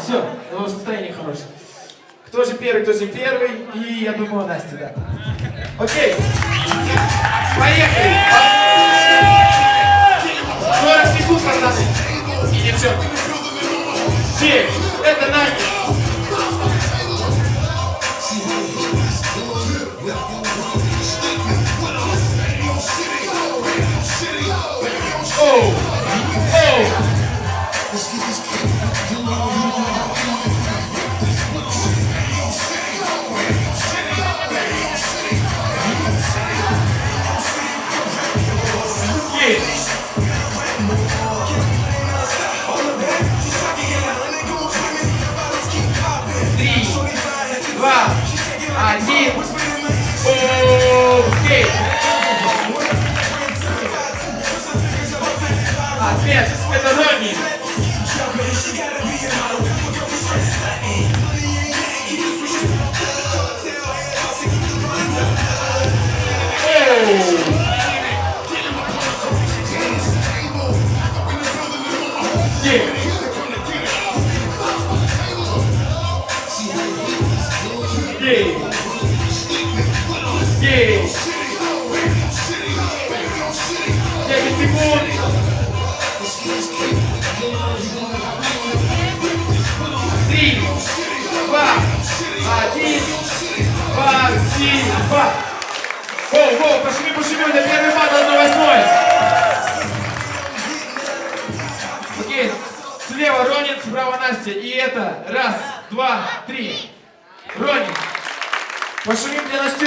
Все, ну, состояние хорошее. Кто же первый, кто же первый? И я думаю, Настя, да. Окей. Поехали. 40 секунд, пацаны. И девчонки. Семь. Это Настя. Оу. Есть. Три, два, один. Окей. Ответ. Это Ронни. Спасибо. Воу, воу, пошли, пошли, это первый батл на восьмой. Слева Ронин, справа Настя. И это раз, два, три. Ронин. Пошумим для Насти.